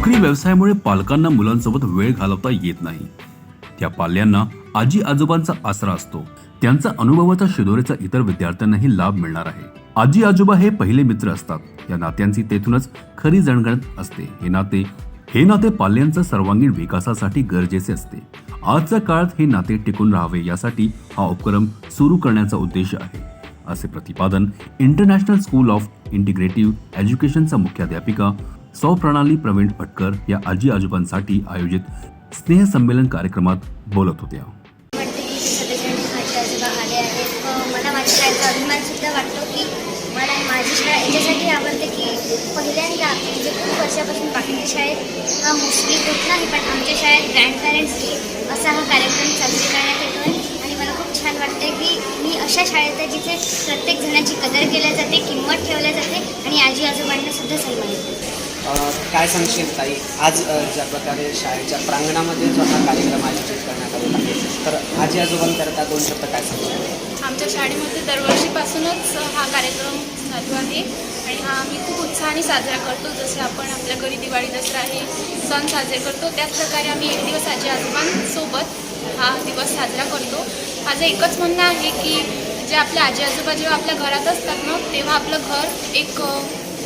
नोकरी व्यवसायामुळे पालकांना मुलांसोबत वेळ घालवता येत नाही. त्या पाल्यांना आजी आजोबांचा आसरा असतो. त्यांचा अनुभवाचा शिदोरेचा इतर विद्यार्थ्यांनाही लाभ मिळणार आहे. आजी आजोबा हे पहिले मित्र असतात. या नात्यांची तेथूनच खरी जणगणत असते. हे नाते हे नाते पाल्यांचा सर्वांगीण विकासासाठी गरजेचे असते. आजच्या काळात हे नाते टिकून राहावे यासाठी हा उपक्रम सुरू करण्याचा उद्देश आहे. असे प्रतिपादन इंटरनॅशनल स्कूल ऑफ इंटिग्रेटिव्ह एज्युकेशनचा मुख्याध्यापिका सौ प्रणाली प्रवीण पटकर या आजी आजोबांसाठी आयोजित स्नेह संमेलन कार्यक्रमात बोलत होत्या. मला माझ्या अभिमान सुद्धा वाटतो की मला माझी शाळा याच्यासाठी आवडते की पहिल्यांदा म्हणजे खूप वर्षापासून बाकीच्या शाळेत हा मोस्टली होत नाही पण आमच्या शाळेत ग्रँड पॅरेंट्स डे असा हा कार्यक्रम साजरी करण्यात येतो आणि मला खूप छान वाटते की मी अशा शाळेत आहे जिथे प्रत्येक जणांची कदर केल्या जाते किंमत ठेवल्या जाते आणि आजी आजोबांना सुद्धा सन्मानित करते काय सांगशील ताई? आज ज्या प्रकारे शाळेच्या प्रांगणामध्ये जो हा कार्यक्रम आयोजित करण्यात आलेला आहे तर आजी आजोबांकरता दोन शब्द काय सांगशील? आमच्या शाळेमध्ये दरवर्षीपासूनच हा कार्यक्रम चालू आहे आणि हा आम्ही खूप उत्साहाने साजरा करतो. जसे आपण आपल्या घरी दिवाळी दसरा हे सण साजरे करतो त्याच प्रकारे आम्ही एक दिवस आजी आजोबांसोबत हा दिवस साजरा करतो. माझं एकच म्हणणं आहे की जे आपल्या आजी आजोबा जेव्हा आपल्या घरात असतात ना तेव्हा आपलं घर एक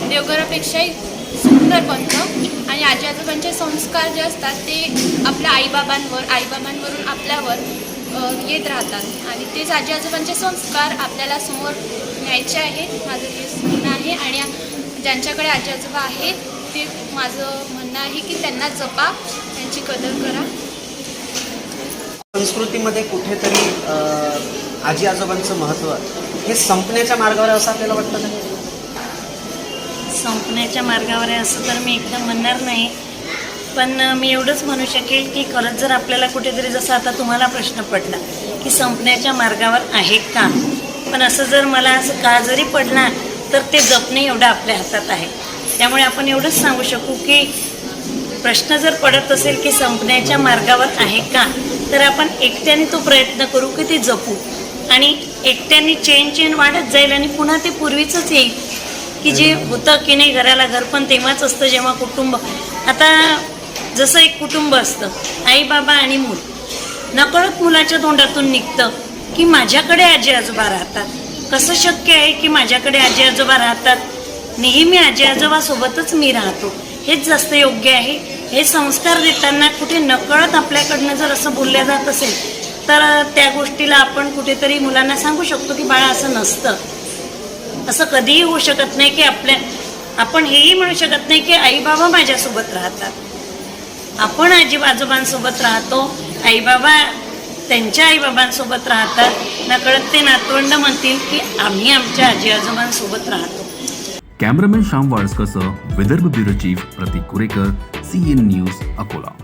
देवघरापेक्षाही सुंदर बनतं. आणि आजी आजोबांचे संस्कार जे असतात ते आपल्या आईबाबांवर आईबाबांवरून आपल्यावर येत राहतात. आणि तेच आजी आजोबांचे संस्कार आपल्याला समोर न्यायचे आहेत माझं हे म्हणणं आहे. आणि ज्यांच्याकडे आजी आजोबा आहेत ते माझं म्हणणं आहे की त्यांना जपा त्यांची कदर करा. संस्कृतीमध्ये कुठेतरी आजी आजोबांचं महत्त्व हे संपण्याच्या मार्गावर असं आपल्याला वाटतं का? संपण्याच्या मार्गावर आहे असं तर मी एकदम म्हणणार नाही. पण मी एवढंच म्हणू शकेल की खरंच जर आपल्याला कुठेतरी जसं आता तुम्हाला प्रश्न पडला की संपण्याच्या मार्गावर आहे का? पण असं जर मला असं का जरी पडला तर ते जपणे एवढं आपल्या हातात आहे. त्यामुळे आपण एवढंच सांगू शकू की प्रश्न जर पडत असेल की संपण्याच्या मार्गावर आहे का? तर आपण एकट्याने तो प्रयत्न करू की ते जपू. आणि एकट्याने चेन चेन वाढत जाईल आणि पुन्हा ते पूर्वीचंच येईल. की जे होतं की नाही घराला घर पण तेव्हाच असतं जेव्हा कुटुंब. आता जसं एक कुटुंब असतं आई बाबा आणि मूल. नकळत मुलाच्या तोंडातून निघतं की माझ्याकडे आजी आजोबा राहतात. कसं शक्य आहे की माझ्याकडे आजी आजोबा राहतात? नेहमी आजी आजोबासोबतच मी राहतो. हेच जास्त योग्य आहे. हे संस्कार देताना कुठे नकळत आपल्याकडनं जर असं बोलल्या जात असेल तर त्या गोष्टीला आपण कुठेतरी मुलांना सांगू शकतो की बाळा असं नसतं. असं कधीही होऊ शकत नाही की आपल्या आपण हेही म्हणू शकत नाही की आई बाबा माझ्यासोबत राहतात. आपण आजी आजोबांसोबत राहतो आई बाबा त्यांच्या आई बाबांसोबत राहतात. नकळत ते नातवंड म्हणतील की आम्ही आमच्या आजी आजोबांसोबत राहतो. Cameraman Shyam वाळस्कसह Vidarbha bureau chief Pratik Kurekar C N news Akola.